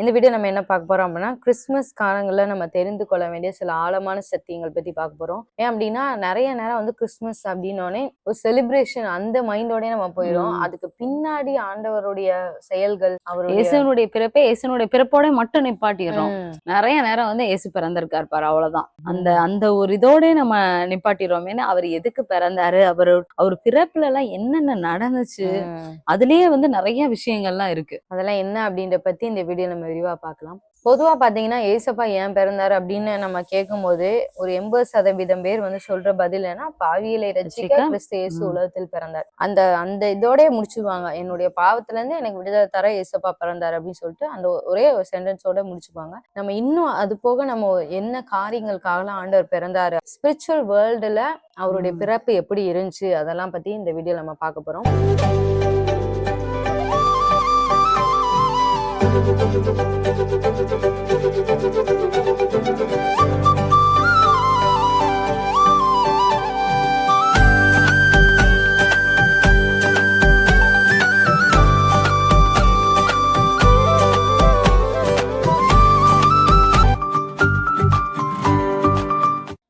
இந்த வீடியோ நம்ம என்ன பார்க்க போறோம் அப்படின்னா கிறிஸ்மஸ் காலங்களில் நம்ம தெரிந்து கொள்ள வேண்டிய சில ஆழமான சத்தியங்கள் பத்தி பார்க்க போறோம். ஏன் அப்படின்னா நிறைய நேரம் வந்து கிறிஸ்மஸ் அப்படின்னோடனே ஒரு செலிப்ரேஷன் அந்த மைண்டோடய நம்ம போயிடும். அதுக்கு பின்னாடி ஆண்டவருடைய செயல்கள் அவருடைய இயேசுனுடைய பிறப்பே இயேசுனுடைய பிறப்போட மட்டும் நிப்பாட்டிடுறோம். நிறைய நேரம் வந்து இயேசு பிறந்திருக்கார் பாரு அவ்வளவுதான். அந்த அந்த ஒரு இதோட நம்ம நிப்பாட்டிடுறோம். ஏன்னா அவர் எதுக்கு பிறந்தாரு? அவர் அவர் பிறப்புல எல்லாம் என்னென்ன நடந்துச்சு. அதுலயே வந்து நிறைய விஷயங்கள்லாம் இருக்கு. அதெல்லாம் என்ன அப்படின்ற பத்தி இந்த வீடியோ நம்ம விரிவா பார்க்கலாம். பொதுவா பாத்தீங்கன்னா ஏசப்பா ஏன் பிறந்தாரு அப்படின்னு நம்ம கேட்கும்போது ஒரு எண்பது சதவீதம் பேர் வந்து சொல்ற பதில் என்ன பாவியலை ரசிக்க கிறிஸ்து இயேசு. உலகத்தில் பிறந்தார். அந்த அந்த இதோடய முடிச்சுக்குவாங்க என்னுடைய பாவத்துல இருந்து எனக்கு விடுதலை தர ஏசப்பா பிறந்தார் அப்படின்னு சொல்லிட்டு அந்த ஒரே ஒரு சென்டென்ஸோட முடிச்சுக்குவாங்க நம்ம இன்னும் அது போக நம்ம என்ன காரியங்களுக்காகலாம் ஆண்டவர் பிறந்தாரு? ஸ்பிரிச்சுவல் வேர்ல்டுல அவருடைய. பிறப்பு எப்படி இருந்துச்சு? அதெல்லாம் பத்தி இந்த வீடியோல நம்ம பார்க்க போறோம். Thank you.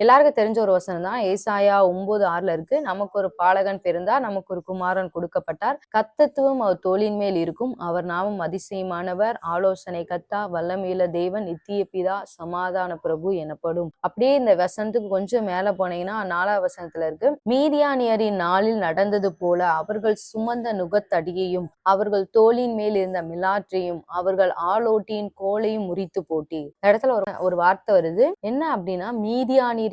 எல்லாருக்கும் தெரிஞ்ச ஒரு வசனம் தான் ஏசாயா ஒன்பது ஆறுல இருக்கு நமக்கு ஒரு பாலகன் பிறந்தார் நமக்கு ஒரு குமாரன் கொடுக்கப்பட்டார். கத்தத்துவம் அவர் தோளின் மேல் இருக்கும். அவர் நாமம் அதிசயமானவர். ஆலோசனை கத்தா வல்லமீல தேவன் நித்திய பிதா சமாதான பிரபு எனப்படும். அப்படியே இந்த வசனத்துக்கு கொஞ்சம் மேல போனீங்கன்னா நாலாவது வசனத்துல இருக்கு மீதியானியரின் நாளில் நடந்தது போல அவர்கள் சுமந்த நுகத்தடியையும் அவர்கள் தோளின் மேல் இருந்த மிலாற்றையும் அவர்கள் ஆளோட்டியின் கோலையும் முறித்து போட்டி இடத்துல ஒரு ஒரு வார்த்தை வருது. என்ன அப்படின்னா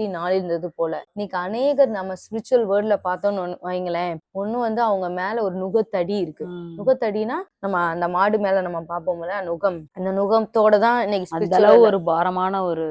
மீதியானீரின் நாள் இருந்தது போல. இன்னைக்கு அநேகர் நம்ம ஸ்பிரிச்சுவல் வேர்ட்ல பார்த்தோம்னு வைங்களேன் ஒண்ணு வந்து அவங்க மேல ஒரு நுகத்தடி இருக்கு. நுகத்தடினா நம்ம அந்த மாடு மேல நம்ம பார்ப்போம்ல நுகம். அந்த நுகத்தோட தான் இன்னைக்கு வேர்ல்ட்ல, ஒரு பாரமான ஒரு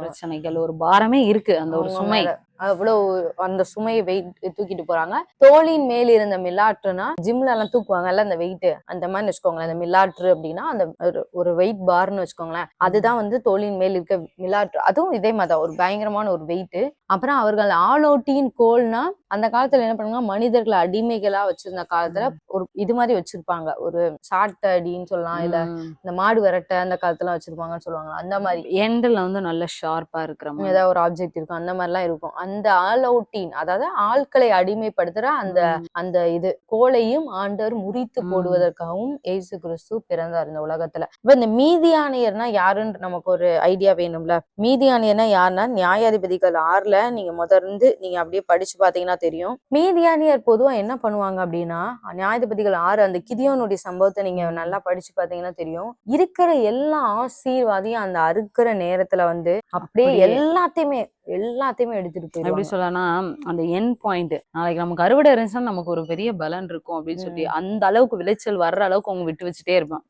பிரச்சனைகள் ஒரு பாரமே இருக்கு. அந்த ஒரு சுமை. அவ்வளவு அந்த சுமையை வெயிட் தூக்கிட்டு போறாங்க. தோளின் மேல் இருந்த மில்லாற்றுனா ஜிம்ல எல்லாம் தூக்குவாங்கல்ல அந்த வெயிட் அந்த மாதிரி வச்சுக்கோங்களேன் அந்த மில்லாற்று அப்படின்னா அந்த ஒரு- வெயிட் பார்னு வச்சுக்கோங்களேன். அதுதான் வந்து தோளின் மேல் இருக்க மில்லாற்று. அதுவும் இதே மாதிரி ஒரு பயங்கரமான ஒரு வெயிட் அப்புறம் அவர்கள் ஆளோட்டியின் கோல்னா அந்த காலத்துல என்ன பண்ணுவாங்க? மனிதர்களை அடிமைகளா வச்சிருந்த காலத்துல ஒரு இது மாதிரி வச்சிருப்பாங்க. ஒரு சாட்டை அடின்னு சொல்லலாம் இல்ல இந்த மாடு விரட்ட அந்த காலத்துல வச்சிருப்பாங்கன்னு சொல்லுவாங்க அந்த மாதிரி. எண்டில் வந்து நல்ல ஷார்ப்பா இருக்கிற மாதிரி. ஏதாவது ஒரு ஆப்ஜெக்ட் இருக்கும் அந்த மாதிரிலாம் இருக்கும். அந்த ஆல் அவுட்டின் அதாவது ஆட்களை அடிமைப்படுத்துற அந்த. அந்த இது கோலையும் ஆண்டவர் முறித்து. போடுவதற்காகவும் இயேசு கிறிஸ்து பிறந்தார் இந்த உலகத்துல இப்ப இந்த மீதியானியர்னா யாருன்னு நமக்கு ஒரு ஐடியா வேணும்ல மீதியானியர்னா யாருன்னா நியாயாதிபதிகள் ஆறுல நீங்க முதர்ந்து நீங்க அப்படியே படிச்சு பாத்தீங்கன்னா தெரியும் மீதியானியர் பொதுவா என்ன பண்ணுவாங்க அப்படின்னா நியாயாதிபதிகள் ஆறு அந்த கிதியோனுடைய சம்பவத்தை நீங்க நல்லா படிச்சு பாத்தீங்கன்னா தெரியும் இருக்கிற எல்லா ஆசீர்வாதையும் அந்த அறுக்கிற நேரத்துல வந்து அப்படியே. எல்லாத்தையுமே எல்லாத்தையுமே எடுத்துட்டு எப்படி போயிடுவாங்க. சொல்லலாம் அந்த என் பாயிண்ட் நாளைக்கு நமக்கு அறுவடை இருந்துச்சுன்னா நமக்கு ஒரு பெரிய பலன் இருக்கும் அப்படின்னு சொல்லி அந்த அளவுக்கு விளைச்சல் வர்ற அளவுக்கு அவங்க விட்டு வச்சுட்டே இருப்பான்.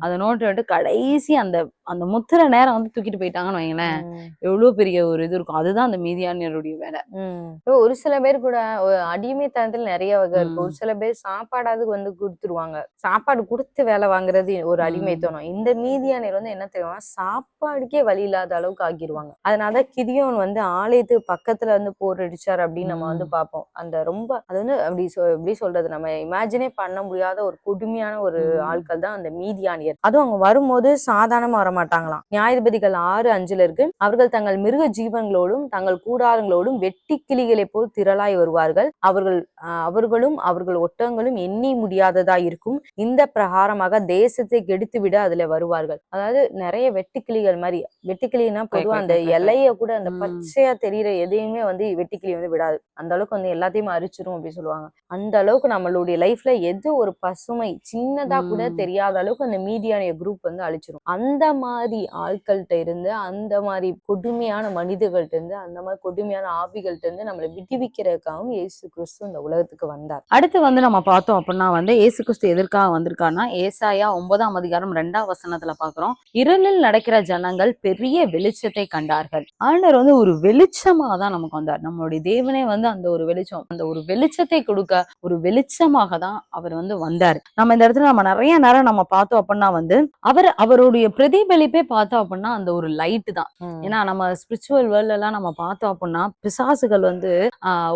அதை நோட்டு விட்டு கடைசி அந்த அந்த முத்திர நேரம் வந்து தூக்கிட்டு போயிட்டாங்கன்னு வைங்களேன். எவ்வளவு பெரிய ஒரு இது இருக்கும். அதுதான் அந்த மீதியானியருடைய வேலை. ஒரு சில பேர் கூட ஒரு அடிமைத்தனத்துல நிறைய வகை இருக்கு ம். ஒரு சில பேர் சாப்பாடாவது வந்து கொடுத்துருவாங்க. சாப்பாடு கொடுத்து வேலை வாங்குறது ஒரு. அடிமைத்தனம். இந்த மீதியானியர் வந்து என்ன தெரியுமா சாப்பாடுக்கே வழி இல்லாத அளவுக்கு ஆக்கிடுவாங்க அதனால கிதியோன் வந்து ஆலயத்துக்கு பக்கத்துல வந்து போர் அடிச்சார் அப்படின்னு நம்ம வந்து. பார்ப்போம். அந்த ரொம்ப அது வந்து அப்படி எப்படி சொல்றது நம்ம இமேஜினே பண்ண முடியாத ஒரு கொடுமையான ஒரு. ஆட்கள் தான் அந்த மீதியானியர் அதுவும் அவங்க வரும்போது சாதாரணமா வர மாட்டாங்களாம் நியாயாதிபதிகள் ஆறு அஞ்சுல இருக்கு அவர்கள் தங்கள் மிருக ஜீவன்களோடும் தங்கள் கூடாரங்களோடும் வெட்டி கிளிகளைப் போல் திரளாய் வருவார்கள் அவர்கள் அவர்களும் அவர்கள் ஒட்டங்களும் எண்ணி முடியாததா இருக்கும் இந்த பிரகாரமாக தேசத்தை கெடுத்து விட அதுல வருவார்கள் அதாவது நிறைய வெட்டுக்கிளிகள் மாதிரி வெட்டுக்கிளினா கொய், பொதுவா அந்த. இலைய கூட அந்த ம். பச்சையா தெரியிற எதையுமே வந்து வெட்டுக்கிளி வந்து விடாது. அந்த அளவுக்கு வந்து எல்லாத்தையும் அரிச்சிரும் அப்படின்னு சொல்லுவாங்க. அந்த அளவுக்கு நம்மளுடைய லைஃப்ல எது ஒரு பசுமை சின்னதா கூட. தெரியாத அளவுக்கு அந்த மீடியான குரூப் வந்து அழிச்சிரும். அந்த மாதிரி ஆட்கள்கிட்ட இருந்து அந்த மாதிரி கொடுமையான மனிதர்கள்ட்ட இருந்து அந்த மாதிரி கொடுமையான ஆவிகள்ட்ட இருந்து நம்மளை விடுவிக்கிறதுக்காகவும் இயேசு கிறிஸ்து இந்த உலகத்துக்கு வந்தார். அடுத்து வந்து நம்ம பார்த்தோம் அப்படின்னா வந்து ஏசு கிறிஸ்து எதற்காக வந்திருக்காருன்னா ஏசாயா ஒன்பதாம் அதிகாரம் ரெண்டாம் வசனத்துல பாக்குறோம் இருளில் நடக்கிற ஜனங்கள் பெரிய வெளிச்சத்தை கண்டார்கள். ஆண்டவர் வந்து ஒரு ஒரு வெளிச்சமா தான் நமக்கு வந்தார் நம்மளுடைய தேவனே வந்து அந்த ஒரு வெளிச்சம் அந்த ஒரு வெளிச்சத்தை கொடுக்க ஒரு வெளிச்சமாக தான் அவர் வந்து வந்தார். நம்ம இந்த இடத்துல நம்ம நிறைய நேரம் நம்ம பார்த்தோம் அப்படின்னா வந்து அவர் அவருடைய பிரதிபலிப்பே பார்த்தோம் அப்படின்னா அந்த ஒரு லைட் தான். ஏன்னா நம்ம ஸ்பிரிச்சுவல் வேர்ல்ட் எல்லாம் நம்ம பார்த்தோம் அப்படின்னா பிசாசுகள் வந்து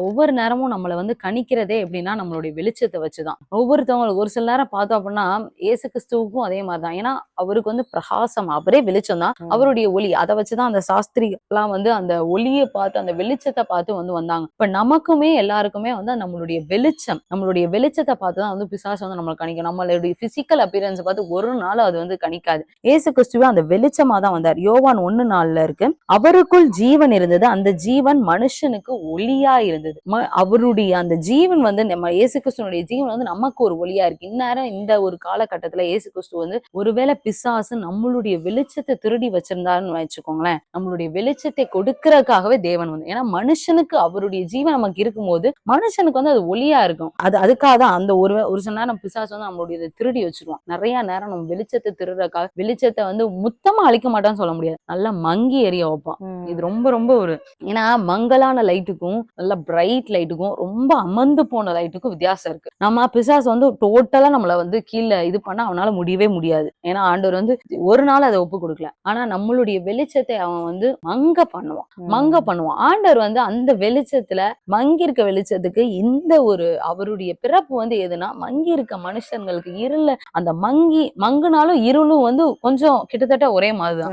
ஒவ்வொரு நேரமும் நம்மளை வந்து கணிக்கிறதே எப்படின்னா நம்மளுடைய வெளிச்சத்தை வச்சுதான். ஒவ்வொருத்தவங்களுக்கு ஒரு சில நேரம் பார்த்தோம் அப்படின்னா இயேசு கிறிஸ்துவுக்கும் அதே மாதிரிதான். ஏன்னா அவருக்கு வந்து பிரகாசம் அவரே வெளிச்சம் தான். அவருடைய ஒளி அதை வச்சுதான் அந்த சாஸ்திரிகள்லாம் வந்து அந்த ஒளியை பார்த்து அந்த வெளிச்சத்தை பார்த்து வந்து வந்தாங்க. இப்ப நமக்குமே எல்லாருக்குமே வந்து நம்மளுடைய வெளிச்சம் நம்மளுடைய வெளிச்சத்தை பார்த்து தான் வந்து பிசாசு வந்து நம்மளை கணிக்கும். நம்மளுடைய பிசிக்கல் அப்பியரன்ஸ் பார்த்து ஒரு நாள் அது வந்து கணிக்காது. ஏசு கிறிஸ்துவே அந்த வெளிச்சமா தான் வந்தார். யோவான் ஒன்னு நாள்ல இருக்கு அவருக்குள் ஜீவன் இருந்தது அந்த ஜீவன் மனுஷனுக்கு ஒளியா இருந்தது. ம- அவருடைய அந்த ஜீவன் வந்து நம்ம ஏசு கிறிஸ்துவனுடைய ஜீவன் வந்து நமக்கு ஒரு ஒளியா இருக்கு. இந்நேரம் இந்த ஒரு காலகட்டத்துல ஏசு கிறிஸ்து வந்து ஒருவேளை பிசாசு நம்மளுடைய வெளிச்சத்தை திருடி வச்சிருந்தாருன்னு வச்சுக்கோங்களேன். நம்மளுடைய வெளிச்சத்தை கொடுக்க கொடுக்கறதுக்காகவே தேவன் வந்து. ஏன்னா மனுஷனுக்கு அவருடைய ஜீவன் நமக்கு இருக்கும்போது மனுஷனுக்கு வந்து அது ஒளியா இருக்கும். அது அதுக்காக தான் அந்த ஒரு ஒரு சில நேரம் பிசாசு வந்து நம்மளுடைய இதை திருடி வச்சிருவான். நிறைய நேரம் நம்ம வெளிச்சத்தை திருடுறதுக்காக வெளிச்சத்தை வந்து முத்தமா அழிக்க மாட்டான்னு சொல்ல முடியாது. நல்லா மங்கி எரிய வைப்பான். இது ரொம்ப ரொம்ப ஒரு ஏன்னா மங்கலான லைட்டுக்கும் நல்ல பிரைட் லைட்டுக்கும் ரொம்ப அமர்ந்து போன லைட்டுக்கும் வித்தியாசம் இருக்கு. நம்ம பிசாசு வந்து டோட்டலா நம்மள வந்து கீழே இது பண்ண அவனால முடியவே முடியாது. ஏன்னா ஆண்டவர் வந்து ஒரு நாள் அதை ஒப்பு கொடுக்கல. ஆனா நம்மளுடைய வெளிச்சத்தை அவன் வந்து மங்க பண்ணுவான். மங்க பண்ணுவான். ஆண்டவர் வந்து அந்த வெளிச்சத்துல மங்கி இருக்க வெளிச்சத்துக்கு இந்த ஒரு அவருடைய பிறப்பு வந்து எதுனா மங்கி இருக்க மனுஷங்களுக்கு இருள அந்த மங்கி மங்குனாலும் இருளும் வந்து கொஞ்சம் கிட்டத்தட்ட ஒரே மாதிரிதான்.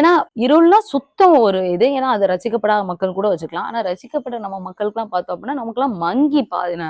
ஏன்னா இருள்னா சுத்தம் ஒரு இது. ஏன்னா அது ரசிக்கப்படாத மக்கள் கூட வச்சுக்கலாம். ஆனா ரசிக்கப்பட்ட நம்ம மக்களுக்குலாம் பார்த்தோம் அப்படின்னா நமக்குலாம் மங்கி பாதின.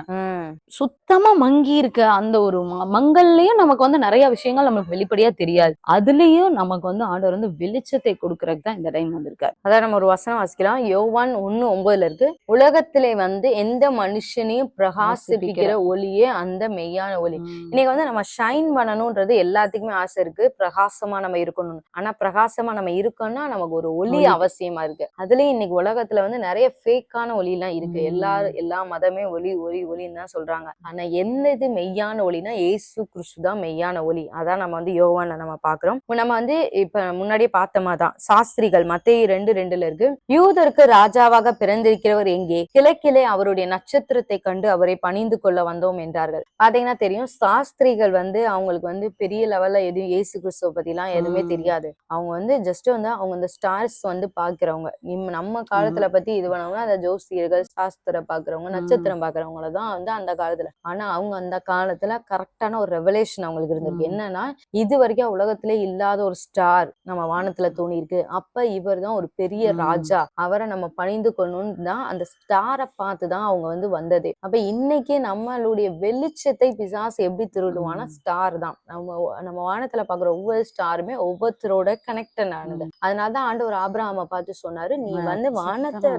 சுத்தமா மங்கி இருக்க அந்த ஒரு மங்கல்லையும் நமக்கு வந்து நிறைய விஷயங்கள் நமக்கு வெளிப்படையா தெரியாது. அதுலயும் நமக்கு வந்து ஆண்டவர் வந்து வெளிச்சத்தை கொடுக்கறதுக்கு தான் இந்த டைம் வந்திருக்காரு. அதான் நம்ம ஒரு வசனம் வாசிக்கலாம். யோவான் ஒண்ணு ஒன்பதுல இருக்கு. உலகத்திலே வந்து எந்த மனுஷனையும் பிரகாசிப்பிக்கிற ஒளியே அந்த மெய்யான ஒளி. இன்னைக்கு வந்து நம்ம ஷைன் பண்ணணும்ன்றது எல்லாத்துக்குமே ஆசை இருக்கு. பிரகாசமா நம்ம இருக்கணும் ஆனா பிரகாசமா நம்ம இருக்கோம்னா நமக்கு ஒரு ஒளி. அவசியமா இருக்கு. அதுலயும் இன்னைக்கு உலகத்துல வந்து நிறைய ஃபேக்கான ஒளி எல்லாம் இருக்கு. எல்லாரும் எல்லா மதமே ஒளி ஒளி ஒளின்னு தான் சொல்றாங்க. ஆனா என்னது மெய்யான ஒளினா ஏசு கிறிஸ்து தான் மெய்யான ஒளி அதான் நம்ம வந்து யோவான்ல நம்ம பாக்குறோம். நம்ம வந்து இப்ப முன்னாடியே பார்த்தோமா தான் சாஸ்திரிகள் மத்தேயு ரெண்டு ரெண்டுல இருக்கு. யூதருக்கு ராஜாவாக பிறந்திருக்கிறவர் எங்கே? கிழக்கிலே அவருடைய நட்சத்திரத்தை கண்டு அவரை பணிந்து கொள்ள வந்தோம் என்றார்கள். பாத்தீங்கன்னா தெரியும் சாஸ்திரிகள் வந்து அவங்களுக்கு வந்து பெரிய லெவல்ல எதுவும் இயேசு கிறிஸ்துவ பத்தி எல்லாம் எதுவுமே. தெரியாது. அவங்க வந்து ஜஸ்ட் வந்து அவங்க இந்த ஸ்டார்ஸ் வந்து பாக்குறவங்க நிம் நம்ம காலத்துல பத்தி இது பண்ணவங்க அந்த ஜோசியர்கள் சாஸ்திரம் பாக்குறவங்க. நட்சத்திரம் பாக்குறவங்கள தான் வந்து அந்த காலத்துல. ஆனா அவங்க அந்த காலத்துல கரெக்டான ஒரு ரெவலேஷன் அவங்களுக்கு இருந்திருக்கு. என்னன்னா இது வரைக்கும் உலகத்திலே இல்லாத ஒரு ஸ்டார் நம்ம வானத்துல தோணி இருக்கு அப்ப இவர் தான் ஒரு பெரிய. ராஜா. அவரை நம்ம பணிந்து கொள்ளணும்னு தான் அந்த ஸ்டாரை பார்த்து தான் அவங்க வந்து வந்ததே. அப்ப இன்னைக்கு நம்மளுடைய வெளிச்சத்தை பிசாசு எப்படி திருடுவானா. ஸ்டார் தான். நம்ம நம்ம வானத்துல பாக்குற ஒவ்வொரு ஸ்டாருமே ஒவ்வொருத்தரோட கனெக்டன் ம். அதனாலதான் ஆண்டவர் ஆபிரகாம பார்த்து சொன்னாரு நீ வந்து வானத்தை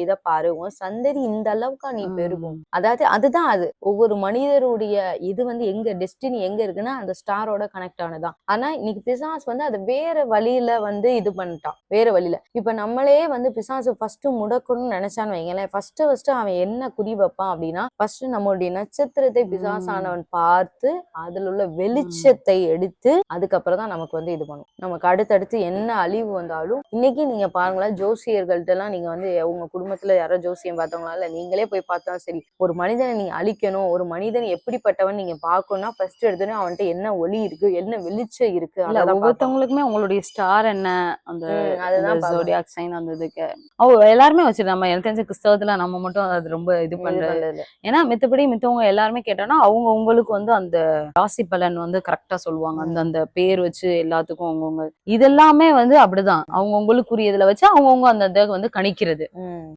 இத பாரு உன் சந்ததி இந்த அளவுக்கா நீ. பெருகும். அதாவது அதுதான் அது. ஒவ்வொரு மனிதருடைய இது வந்து எங்க டெஸ்டினி எங்க இருக்குன்னா அந்த ஸ்டாரோட கனெக்ட் ஆனதான் ஆனா இன்னைக்கு பிசாஸ் வந்து அது வேற வழியில வந்து இது பண்ணிட்டான். வேற வழியில. இப்ப நம்மளே வந்து பிசாசு ஃபர்ஸ்ட் முடக்கணும்னு நினைச்சான்னு வைங்களேன். ஃபர்ஸ்ட் ஃபர்ஸ்ட் அவன் என்ன குறி வைப்பான் அப்படின்னா ஃபர்ஸ்ட் நம்மளுடைய நட்சத்திரத்தை பிசாசானவன் பார்த்து அதுல உள்ள வெளிச்சத்தை எடுத்து அதுக்கப்புறம் தான் நமக்கு வந்து இது பண்ணும். நமக்கு அடுத்தடுத்து என்ன அழிவு வந்தாலும் இன்னைக்கு நீங்க பாருங்களேன் ஜோசியர்கள்ட்ட எல்லாம் நீங்க வந்து உங்க குடும்பத்துல யாரோ ஜோசியம் பார்த்தவங்களா இல்ல நீங்களே போய் பார்த்தா சரி ஒரு மனிதனை நீங்க அழிக்கணும் ஒரு மனிதன் எப்படிப்பட்டவன் நீங்க பார்க்கணும்னா ஃபர்ஸ்ட் எடுத்தோடனே அவன்கிட்ட என்ன ஒளி இருக்கு என்ன வெளிச்சம் இருக்கு இல்ல. ஒவ்வொருத்தவங்களுக்குமே அவங்களுடைய ஸ்டார் என்ன அந்த அதுதான். ஜோடியாக் சைன் அந்த இதுக்கு அவங்க எல்லாருமே வச்சிருக்காங்க நம்ம எனக்கு தெரிஞ்ச கிறிஸ்தவத்துல நம்ம மட்டும் அது ரொம்ப இது பண்றது. ஏன்னா மித்தபடி மித்தவங்க எல்லாருமே கேட்டோம்னா அவங்க உங்களுக்கு வந்து அந்த ராசி பலன் வந்து கரெக்டா சொல்லுவாங்க அந்த அந்த பேர் வச்சு எல்லாத்துக்கும் அவங்கவுங்க இதெல்லாமே வந்து அப்படிதான். அவங்க உங்களுக்குரியதுல வச்சு அவங்கவுங்க அந்த இதை வந்து கணிக்கிறது.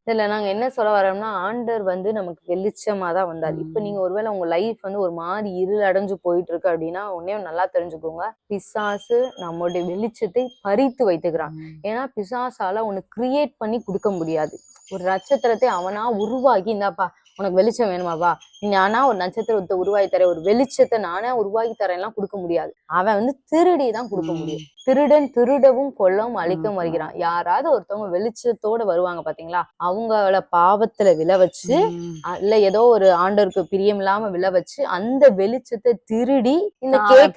இதுல நாங்க என்ன சொல்ல வரோம்னா ஆண்டர் வந்து நமக்கு வெளிச்சமா தான் வந்தார். இப்ப. நீங்க ஒருவேளை உங்க லைஃப் வந்து ஒரு மாதிரி இருள் அடைஞ்சு போயிட்டு இருக்கு அப்படின்னா உடனே நல்லா தெரிஞ்சுக்கோங்க. பிசாசு நம்மளுடைய வெளிச்சத்தை பறித்து வைத்துக்கிறான். ஏன்னா பிசாசால ஒண்ணு கிரியேட் பண்ணி கொடுக்க முடியாது. ஒரு நட்சத்திரத்தை அவனா உருவாக்கி இந்தாப்பா உனக்கு வெளிச்சம் வேணுமாப்பா நீ நானா ஒரு நட்சத்திரத்தை உருவாக்கி தரேன். ஒரு வெளிச்சத்தை நானே உருவாக்கி தரேன்லாம் கொடுக்க முடியாது. அவன் வந்து திருடி தான் கொடுக்க முடியும். திருடன் திருடவும் கொல்லவும் அழிக்கவும். வருகிறான் யாராவது ஒருத்தவங்க வெளிச்சத்தோட வருவாங்க பாத்தீங்களா? அவங்கள பாவத்துல விழ வச்சு இல்ல ஏதோ ஒரு ஆண்டவருக்கு பிரியம் இல்லாம விழ வச்சு அந்த வெளிச்சத்தை திருடி இந்த டைம்.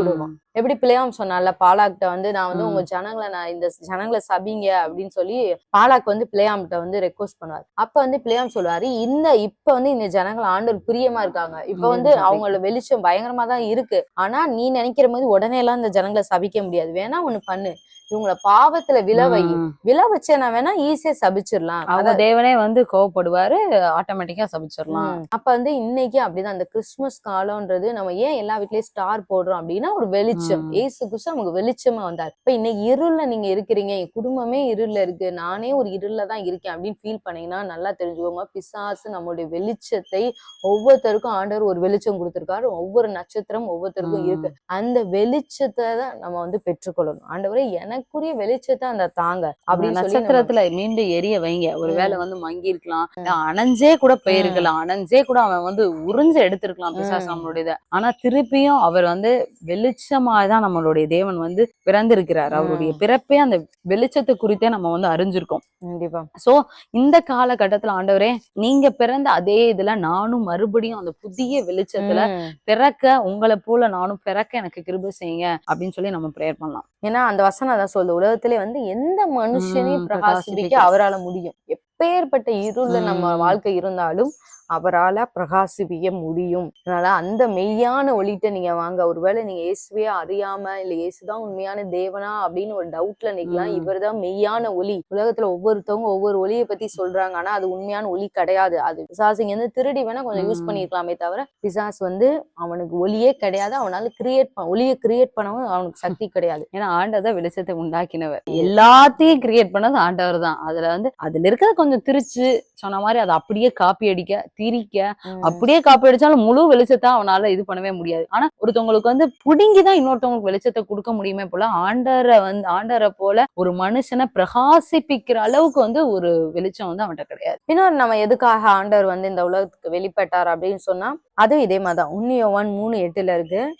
கொடுப்பான் எப்படி பிள்ளையாம் சொன்னால பாலாக்கிட்ட வந்து நான் வந்து. உங்க ஜனங்களை நான் இந்த ஜனங்களை சபிங்க அப்படின்னு சொல்லி பாலாக் வந்து பிள்ளையாம்கிட்ட வந்து ரெக்வஸ்ட் பண்ணுவார். அப்ப வந்து பிள்ளையாம் சொல்லுவாரு இந்த இப்ப வந்து இந்த ஜனங்கள் ஆண்டவர் பிரியமா இருக்காங்க. இப்ப வந்து. அவங்களோட வெளிச்சம் பயங்கரமா தான் இருக்கு. ஆனா நீ நினைக்கிற மாதிரி உடனே எல்லாம் இந்த ஜனங்களை சபிக்க முடியாது. முடியாது. வேணா ஒன்னு பண்ணு. இவங்கள பாவத்துல விழ வை ம். விழ வச்சேனா வேணா ஈஸியா சபிச்சிடலாம் அவங்க தேவனே வந்து கோவப்படுவாரு ஆட்டோமேட்டிக்கா சபிச்சிடலாம். அப்ப வந்து இன்னைக்கு அப்படிதான் அந்த கிறிஸ்துமஸ் காலம்ன்றது நம்ம ஏன் எல்லா வீட்லயும் ஸ்டார் போடுறோம் அப்படின்னா ஒரு வெளிச்சம். ஏசு கிறிஸ்து நமக்கு வெளிச்சமா வந்தார் இப்ப இன்னைக்கு இருள்ல நீங்க இருக்கிறீங்க என் குடும்பமே இருள்ல இருக்கு நானே ஒரு இருள்ல தான் இருக்கேன் அப்படின்னு ஃபீல் பண்ணீங்கன்னா நல்லா தெரிஞ்சுக்கோங்க பிசாசு நம்மளுடைய வெளிச்சத்தை ஒவ்வொருத்தருக்கும் ஆண்டவர் ஒரு வெளிச்சம் கொடுத்திருக்காரு ஒவ்வொரு நட்சத்திரம் ஒவ்வொருத்தருக்கும். இருக்கு அந்த வெளிச்சத்தை தான் நம்ம வந்து பெற்றுக்கொள்ளணும் ஆண்டவரே எனக்குரிய வெளிச்சத்தை அந்த தாங்க. நம்ம- நட்சத்திரத்துல மீண்டும் எரிய வைங்க. ஒருவேளை. வந்து மங்கி இருக்கலாம் அணைஞ்சே கூட போயிருக்கலாம். அணைஞ்சே கூட அவன் வந்து உறிஞ்சு எடுத்திருக்கலாம் பிசாசு ம். நம்மளுடைய. ஆனா திருப்பியும் அவர் வந்து வெளிச்சமா தான் நம்மளுடைய தேவன் வந்து பிறந்திருக்கிறார். அவருடைய. பிறப்பே அந்த வெளிச்சத்தை குறித்தே நம்ம வந்து அறிஞ்சிருக்கோம். கண்டிப்பா. சோ இந்த காலகட்டத்துல ஆண்டவரே நீங்க பிறந்த அதே இதுல நானும் மறுபடியும் அந்த புதிய வெளிச்சத்துல. பிறக்க உங்களை போல நானும் பிறக்க எனக்கு கிருபை செய்யுங்க. அப்படின்னு சொல்லி நம்ம ப்ரேயர் பண்ணலாம். ஏன்னா அந்த வசனம் அதான் சொல்லுது உலகத்திலே வந்து எந்த மனுஷனையும் பிரகாசிப்பிக்க. அவரால முடியும் எப்பேற்பட்ட இருள்ல நம்ம. வாழ்க்கை இருந்தாலும் அவரால பிரகாசிப்பிக்க முடியும். அதனால அந்த மெய்யான ஒளிட்ட நீங்க வாங்க. ஒருவேளை நீங்க இயேசுவே அறியாம இல்ல இயேசுதான் உண்மையான தேவனா அப்படின்னு ஒரு டவுட்ல நிக்கலாம். ம். இவர்தான் மெய்யான ஒளி. உலகத்துல ஒவ்வொருத்தவங்க ஒவ்வொரு ஒளியை பத்தி சொல்றாங்க. ஆனா அது உண்மையான ஒளி கிடையாது. அது பிசாசுங்க வந்து திருடி வேணா கொஞ்சம் யூஸ். பண்ணிருக்கலாமே தவிர பிசாசு வந்து அவனுக்கு ஒளியே கிடையாது. அவனால கிரியேட் ஒளியை கிரியேட் பண்ணவும் அவனுக்கு சக்தி கிடையாது. ஏன்னா ஆண்டவர் தான் வெளிச்சத்தை உண்டாக்கினவர். எல்லாத்தையும் கிரியேட் பண்ணது ஆண்டவர் தான் அதுல வந்து அதுல இருக்கிறத கொஞ்சம் திரிச்சு சொன்ன மாதிரி அதை அப்படியே காப்பி அடிக்க திரிக்க அப்படியே காப்பி அடிச்சாலும் முழு வெளிச்சத்தை அவனால இது பண்ணவே முடியாது. ஆனா ஒருத்தவங்களுக்கு வந்து புடுங்கிதான் இன்னொருத்தவங்களுக்கு வெளிச்சத்தை கொடுக்க முடியுமே போல ஆண்டரை வந்து ஆண்டரை போல ஒரு மனுஷனை பிரகாசிப்பிக்கிற அளவுக்கு வந்து ஒரு வெளிச்சம் வந்து அவன்கிட்ட கிடையாது. இன்னொரு நம்ம எதுக்காக ஆண்டவர் வந்து இந்த உலகத்துக்கு வெளிப்பட்டார் அப்படின்னு சொன்னா அதுவும் இதே மாதிரிதான். உன்னியோவான் மூணு எட்டுல இருக்கு.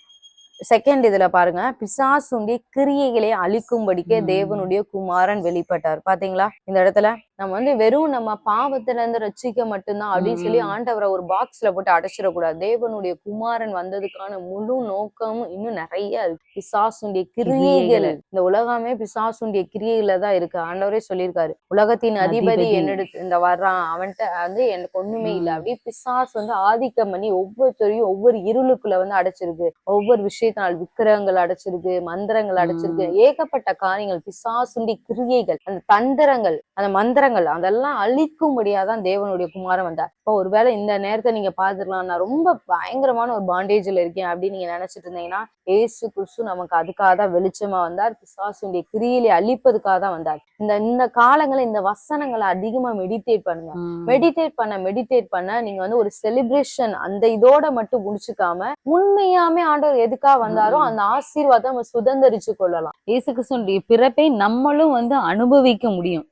செகண்ட் இதுல பாருங்க. பிசாசுடைய கிரியைகளை அழிக்கும்படிக்கே. தேவனுடைய குமாரன் வெளிப்பட்டார். பாத்தீங்களா? இந்த இடத்துல? நம்ம வந்து வெறும் நம்ம பாவத்துல இருந்து ரட்சிக்க மட்டும்தான் அப்படின்னு சொல்லி. ஆண்டவரை ஒரு பாக்ஸ்ல போட்டு அடைச்சிடக்கூடாது. தேவனுடைய குமாரன் வந்ததுக்கான முழு நோக்கமும் இன்னும் நிறைய இருக்கு. பிசாசுடைய கிரியைகள். இந்த உலகமே பிசாசுடைய கிரியைகள தான் இருக்கு. ஆண்டவரே சொல்லியிருக்காரு. உலகத்தின் அதிபதி. என்னெடுத்து இந்த வர்றான். அவன்கிட்ட வந்து எனக்கு ஒண்ணுமே இல்ல. அப்படியே பிசாசு வந்து ஆதிக்கம் பண்ணி ஒவ்வொருத்தரையும் ஒவ்வொரு இருளுக்குள்ள வந்து அடைச்சிருக்கு. ஒவ்வொரு விஷயத்தினால் விக்கிரகங்கள் அடைச்சிருக்கு மந்திரங்கள் அடைச்சிருக்கு. ஏகப்பட்ட காரியங்கள். பிசாசுண்டி கிரியைகள். அந்த தந்திரங்கள். அந்த மந்திரங்கள் அதெல்லாம் அழிக்கும்படியாதான் தேவனுடைய குமாரன் வந்தார். இப்போ ஒருவேளை இந்த நேரத்தை நீங்க பாத்துக்கலாம் நான் ரொம்ப பயங்கரமான ஒரு பாண்டேஜ்ல இருக்கேன் அப்படின்னு நீங்க நினைச்சிட்டு இருந்தீங்கன்னா ஏசு கிறிஸ்து நமக்கு அதுக்காக தான் வெளிச்சமா வந்தார். பிசாசுடைய கிரியையை அழிப்பதுக்காக தான் வந்தார். இந்த இந்த காலங்களை இந்த வசனங்களை அதிகமா மெடிடேட் பண்ணுங்க. மெடிடேட் பண்ண மெடிடேட் பண்ண நீங்க வந்து ஒரு செலிப்ரேஷன் அந்த இதோட மட்டும் முடிச்சுக்காம உண்மையாமே ஆண்டவர் எதுக்காக வந்தாரோ. அந்த ஆசீர்வாதம் நம்ம சுதந்திரிச்சு கொள்ளலாம். இயேசு கிறிஸ்துனுடைய பிறப்பை நம்மளும் வந்து அனுபவிக்க முடியும்.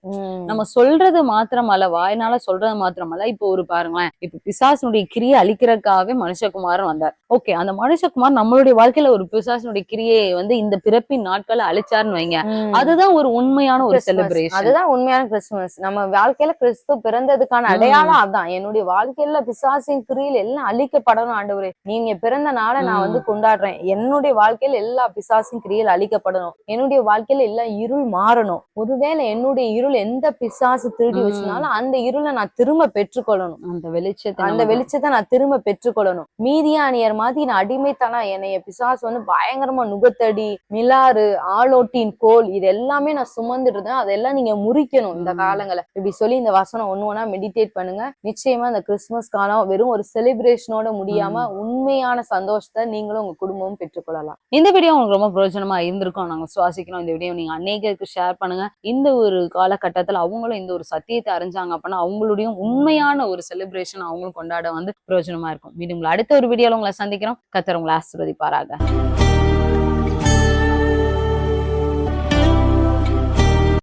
நம்ம நம்ம சொல்றது மாத்திரமல்ல வாய்னால சொல்றது மாத்திரமல்ல. இப்போ ஒரு பாருங்களேன் இப்ப பிசாசனுடைய கிரியை அழிக்கிறதுக்காகவே மனுஷகுமாரன் வந்தார். ஓகே அந்த மனுஷகுமார் நம்மளுடைய வாழ்க்கையில ஒரு பிசாசனுடைய கிரியை வந்து இந்த பிறப்பின் நாட்களை அழிச்சாருன்னு வைங்க. அதுதான் ஒரு உண்மையான ஒரு. செலிப்ரேஷன் அதுதான் உண்மையான கிறிஸ்துமஸ் நம்ம வாழ்க்கையில கிறிஸ்து பிறந்ததுக்கான. அடையாளம் அதான் என்னுடைய வாழ்க்கையில பிசாசின் கிரியில் எல்லாம் அழிக்கப்படணும் ஆண்டவரே. நீங்க பிறந்த நாளை நான். வந்து கொண்டாடுறேன். என்னுடைய வாழ்க்கையில எல்லா பிசாசின் கிரியில் அழிக்கப்படணும். என்னுடைய வாழ்க்கையில எல்லா இருள் மாறணும். ஒருவேளை என்னுடைய இருள் எந்த பிசாசு திருடி. வச்சினாலும் அந்த இருளை நான் திரும்ப பெற்றுக்கொள்ளணும். அந்த வெளிச்சத்தை அந்த வெளிச்சத்தை நான் திரும்ப பெற்றுக்கொள்ளணும். மீதியானியர் மாதிரி நான் அடிமைத்தனம் என்னைய பிசாசு வந்து பயங்கரமா நுகத்தடி மிலாறு ஆளோட்டின் கோல் இது எல்லாமே நான் சுமந்துட்டு இருந்தேன். அதெல்லாம் நீங்க முறிக்கணும் இந்த. காலங்களை. இப்படி சொல்லி இந்த வசனம் ஒண்ணு ஒண்ணா மெடிடேட் பண்ணுங்க. நிச்சயமா இந்த கிறிஸ்துமஸ் காலம் வெறும் ஒரு செலிப்ரேஷனோட முடியாம உண்மையான சந்தோஷத்தை நீங்களும் உங்க குடும்பமும் பெற்றுக்கொள்ளலாம். இந்த வீடியோ உங்களுக்கு ரொம்ப பிரயோஜனமா இருந்திருக்கும். நாங்க சுவாசிக்கிறோம் இந்த வீடியோ நீங்க அநேகருக்கு ஷேர் பண்ணுங்க. இந்த ஒரு காலகட்டத்துல அவங்களும் இந்த ஒரு சத்தியத்தை அறிஞ்சாங்க அப்படின்னா அவங்களுடைய உண்மையான ஒரு செலிப்ரேஷன் அவங்களும் கொண்டாட வந்து பிரயோஜனமா இருக்கும். மீண்டும் உங்களை அடுத்த ஒரு வீடியோவில் உங்களை சந்திக்கிறோம். கத்தர் உங்களை ஆசிர்வதிப்பாராக.